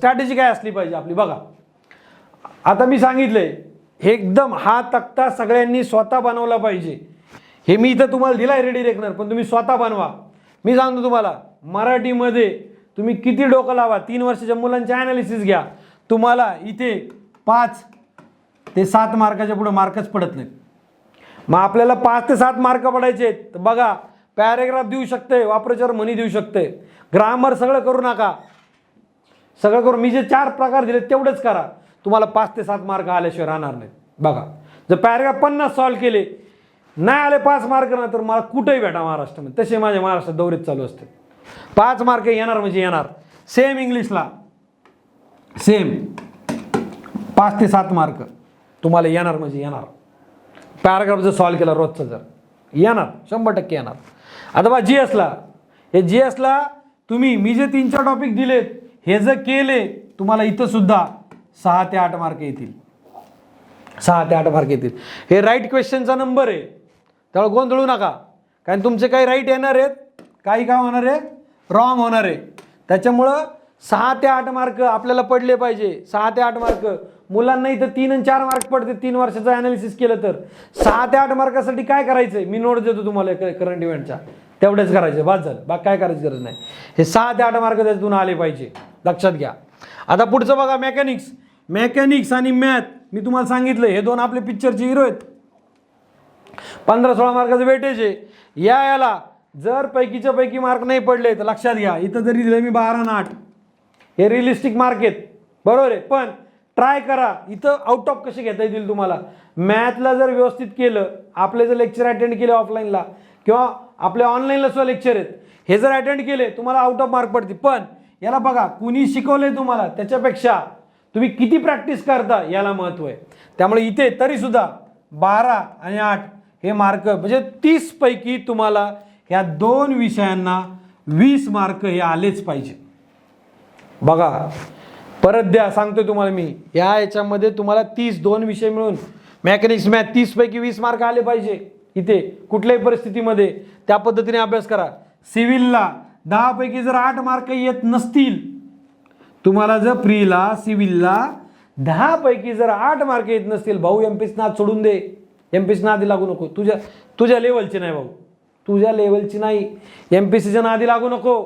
Strategy काय असली पाहिजे आपली? बघा. आता मी सांगितलंय एकदम हा तक्ता सगळ्यांनी स्वतः बनवला पाहिजे. हे मी इथं तुम्हाला दिलाय रेडी रेकनर पण तुम्ही स्वतः बनवा. मी सांगतो तुम्हाला मराठीमध्ये तुम्ही किती डोकं लावा? तीन वर्षाच्या मुलांचे ॲनालिसिस घ्या. तुम्हाला इथे पाच ते सात मार्काच्या पुढे मार्कच पडत नाहीत. मग आपल्याला पाच ते सात मार्क पडायचे आहेत. तर बघा पॅरेग्राफ देऊ शकते वापराच्यावर म्हणी देऊ शकते ग्रामर सगळं करू नका. सगळं करून मी जे चार प्रकार दिले तेवढेच करा. तुम्हाला पाच ते सात मार्क आल्याशिवाय राहणार नाहीत. बघा जर पॅरेग्राफ पन्नास सॉल्व केले नाही आले पाच मार्क ना तर मला कुठेही भेटा महाराष्ट्रामध्ये तसे माझ्या महाराष्ट्रात दौरेच चालू असते. पाच मार्क येणार म्हणजे येणार. सेम इंग्लिशला सेम पाच ते सात मार्क. तुम्हाला येणार म्हणजे येणार. पॅराग्राफ जर सॉल्व केला रोजचं जर येणार. शंभर टक्के येणार. आता बा जी एसला हे जी एसला तुम्ही मी जे तीन चार टॉपिक दिलेत हे जर केले तुम्हाला इथं सुद्धा सहा ते आठ मार्क येतील. सहा ते आठ मार्क येतील. हे राईट क्वेश्चनचा नंबर आहे. त्यामुळे गोंधळू नका. कारण तुमचे काही राईट येणार आहेत काही काय होणार आहे रॉंग होणार आहे. त्याच्यामुळं सहा ते आठ मार्क आपल्याला पडले पाहिजे. सहा ते आठ मार्क मुलांना इथं तीन आणि चार मार्क पडते. तीन वर्षाचं ॲनालिसिस केलं तर. सहा ते आठ मार्कासाठी काय करायचं आहे मी नोट देतो तुम्हाला करंट इव्हेंटचा तेवढेच करायचे बाद झालं. बाग काय करायची गरज नाही. हे सहा ते आठ मार्क त्याच्यातून आले पाहिजे. लक्षात घ्या. आता पुढचं बघा मेकॅनिक्स मेकॅनिक्स आणि मॅथ मी तुम्हाला सांगितलं हे दोन आपले पिक्चरचे हिरो आहेत. पंधरा सोळा मार्काचं वेटेज आहे. या याला जर पैकीच्या पैकी मार्क नाही पडले तर लक्षात घ्या इथं जरी दिलं मी बारा ना आठ. हे रिअलिस्टिक मार्क आहेत. बरोबर आहे? पण ट्राय करा. इथं आउट ऑफ कसे घेता येतील तुम्हाला? मॅथला जर व्यवस्थित केलं आपले जर लेक्चर अटेंड केले ऑफलाईनला किंवा आपल्या ऑनलाईनला सुद्धा लेक्चर आहेत. हे जर अटेंड केले तुम्हाला आउट ऑफ मार्क पडते पण याला बघा कुणी शिकवलंय तुम्हाला त्याच्यापेक्षा तुम्ही किती प्रॅक्टिस करता याला महत्त्व आहे. त्यामुळे इथे तरीसुद्धा बारा आणि आठ हे मार्क म्हणजे तीसपैकी तुम्हाला ह्या दोन विषयांना वीस मार्क हे आलेच पाहिजे. बघा परत द्या सांगतोय तुम्हाला मी. या याच्यामध्ये तुम्हाला तीस दोन विषय मिळून मॅकॅनिक्स मॅथ तीसपैकी वीस मार्क आले पाहिजे. इथे कुठल्याही परिस्थितीमध्ये त्या पद्धतीने अभ्यास करा. सिव्हिलला दहापैकी जर आठ मार्क येत नसतील तुम्हाला जर प्रीला सिव्हिलला दहापैकी जर आठ मार्क येत नसतील भाऊ एम पीस नाद सोडून दे. एम पीस नादी लागू नको. तुझ्या तुझ्या लेवलची नाही भाऊ. तुझ्या लेवलची नाही. एम पी सीच्या नादी लागू नको.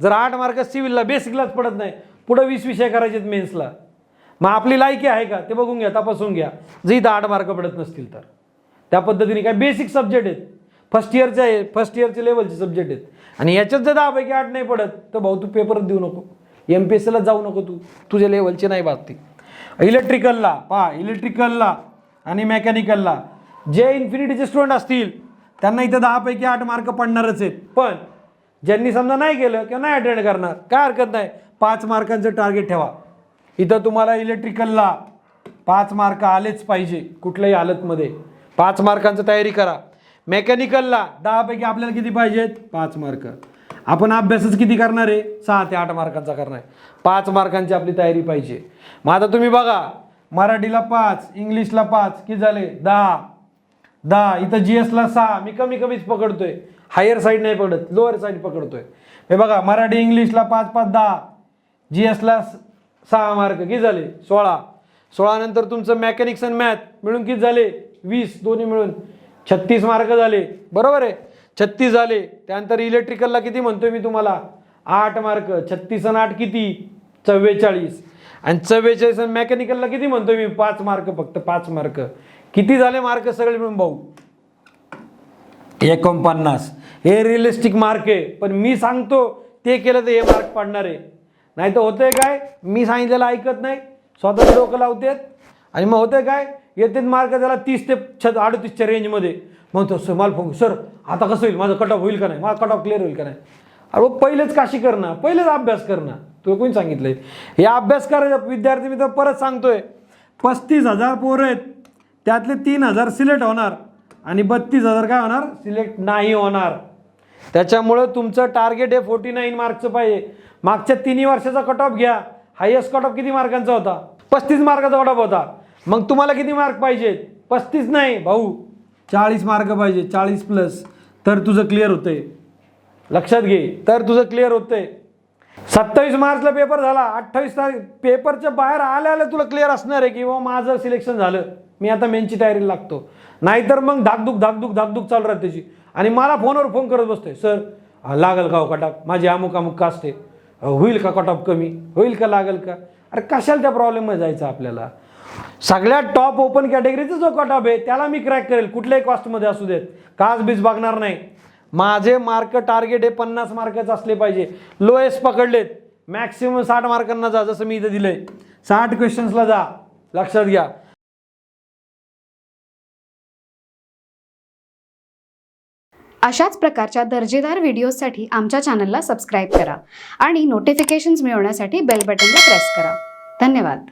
जर आठ मार्क सिव्हिलला बेसिकलाच पडत नाही. पुढं वीस विषय करायचे आहेत मेन्सला मग आपली लायकी आहे का? ते बघून घ्या तपासून घ्या. जर इथं आठ मार्क पडत नसतील तर. त्या पद्धतीने काय बेसिक सब्जेक्ट आहेत. फर्स्ट इयरचे आहे फर्स्ट इयरचे लेवलचे सब्जेक्ट आहेत. आणि याच्यात जर दहापैकी आठ नाही पडत तर भाऊ तू पेपरच देऊ नको. एम पी एस सीला जाऊ नको तू. तुझ्या लेवलची नाही बाबती इलेक्ट्रिकलला पहा इलेक्ट्रिकलला आणि मेकॅनिकलला जे इन्फिनिटीचे स्टुडंट असतील त्यांना इथं दहापैकी आठ मार्क पडणारच आहेत. पण ज्यांनी समजा नाही केलं किंवा नाही अटेंड करणार काय हरकत नाही. पाच मार्कांचं टार्गेट ठेवा. इथं तुम्हाला इलेक्ट्रिकलला पाच मार्क आलेच पाहिजे कुठल्याही हालतमध्ये. पाच मार्कांचं तयारी करा. मेकॅनिकलला दहापैकी आपल्याला किती पाहिजेत? पाच मार्क. आपण अभ्यासच किती करणार आहे? सहा ते आठ मार्कांचा करणार आहे. पाच मार्कांची आपली तयारी पाहिजे. मग आता तुम्ही बघा मराठीला पाच इंग्लिशला पाच किती झाले दहा? दहा. इथं जी एसला सहा. मी कमी कमीच पकडतोय. हायर साईड नाही पकडत लोअर साईड पकडतोय. हे बघा मराठी इंग्लिशला पाच पाच दहा. जी एसला सहा मार्क. किती झाले? सोळा. सोळानंतर तुमचं मेकॅनिक्स अँड मॅथ मिळून किती झाले? वीस दोन्ही मिळून. छत्तीस मार्क झाले. बरोबर आहे? छत्तीस झाले. त्यानंतर इलेक्ट्रिकलला किती म्हणतोय मी तुम्हाला? आठ मार्क. छत्तीस आणि आठ किती? चव्वेचाळीस. आणि चव्वेचाळीस आणि मेकॅनिकलला किती म्हणतोय मी? पाच मार्क फक्त पाच मार्क. किती झाले मार्क सगळे मिळून भाऊ? एकोणपन्नास. हे रिअलिस्टिक मार्क आहे. पण मी सांगतो ते केलं तर हे मार्क पडणार आहे. नाही तर होतंय काय? मी सांगितलेलं ऐकत नाही. स्वतःच डोकं लावतात. आणि मग होतं काय? येते मार्क त्याला तीस ते छ अडतीसच्या रेंजमध्ये म्हणतो सर मला फोन सर आता कसं होईल? माझं कट ऑफ होईल का नाही? माझा कट ऑफ क्लिअर होईल का नाही? अरे हो, पहिलेच काशी करणं पहिलेच अभ्यास करणं तुला कोणी सांगितलंय? हे अभ्यास करायचा विद्यार्थी मी तर परत सांगतोय. पस्तीस हजार पोरं आहेत. त्यातले तीन हजार सिलेक्ट होणार आणि बत्तीस हजार काय होणार? सिलेक्ट नाही होणार. त्याच्यामुळं तुमचं टार्गेट हे फोर्टी नाईन मार्कचं पाहिजे. मागच्या तिन्ही वर्षाचा कट ऑफ घ्या. हायेस्ट कट ऑफ किती मार्कांचा होता? पस्तीस मार्काचा कट ऑफ होता. मग तुम्हाला किती मार्क पाहिजेत पस्तीस नाही भाऊ. चाळीस मार्क पाहिजे चाळीस प्लस तर तुझं क्लिअर होतंय. लक्षात घे. तर तुझं क्लिअर होतंय. सत्तावीस मार्चला पेपर झाला. अठ्ठावीस तारीख पेपरच्या बाहेर आल्या आल्या तुला क्लिअर असणार आहे की बाबा माझं सिलेक्शन झालं. मी आता मेनची तयारीला लागतो. नाहीतर मग धाकधूक धाकधूक धाकधूक चालू राहते त्याची. आणि मला फोनवर फोन करत बसतोय. सर लागल का हो कटाप? माझी अमुक अमुक कास्ट आहे. अहो, होईल का कटाप कमी? होईल का लागल का? अरे कशाला त्या प्रॉब्लेममध्ये जायचं आपल्याला? सगळ्यात टॉप ओपन कॅटेगरीचा जो कटऑफ आहे त्याला मी क्रॅक करेल. कुठल्याही कॉस्टमध्ये असू देत. काच बीज बघणार नाही. माझे मार्क टार्गेट हे पन्नास मार्कच असले पाहिजे. लोएस्ट पकडलेत. मॅक्सिमम साठ मार्कांना जा जसं मी इथं दिलंय. साठ क्वेश्चन्सला जा. लक्षात घ्या. अशाच प्रकारच्या दर्जेदार व्हिडिओजसाठी आमच्या चॅनलला सबस्क्राईब करा आणि नोटिफिकेशन्स मिळवण्यासाठी बेल बटनला प्रेस करा. धन्यवाद.